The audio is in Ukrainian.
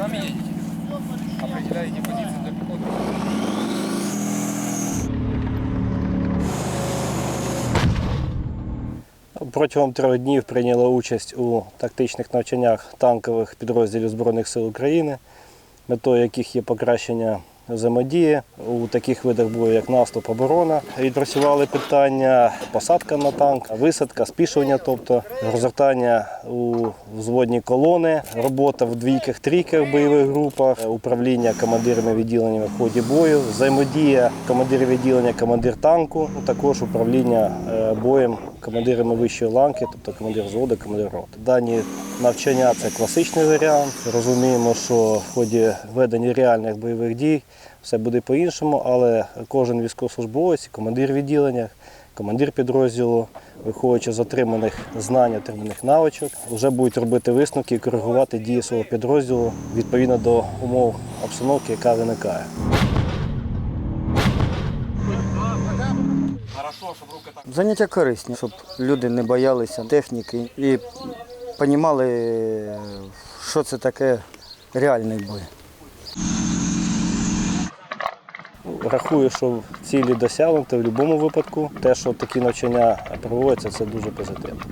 нами едете? Определяете позицию для пехоты? Протягом трьох днів прийняла участь у тактичних навчаннях танкових підрозділів Збройних сил України, метою яких є покращення взаємодії у таких видах бою, як наступ, оборона. Відпрацювали питання посадка на танк, висадка, спішування, тобто розгортання у взводні колони, робота в двійках, трійках бойових групах, управління командирами відділеннями в ході бою, взаємодія командир відділення, командир танку, також управління е, боєм командирами вищої ланки, тобто командир взводу, командир роти. Дані навчання це класичний варіант. Розуміємо, що в ході ведення реальних бойових дій все буде по-іншому, але кожен військовослужбовець, командир відділення, командир підрозділу, виходячи з отриманих знань, отриманих навичок, вже будуть робити висновки і коригувати дії свого підрозділу відповідно до умов обстановки, яка виникає. Заняття корисні, щоб люди не боялися техніки і розуміли, що це таке реальний бой. Рахую, що цілі досягнуті в будь-якому випадку. Те, що такі навчання проводяться, це дуже позитивно.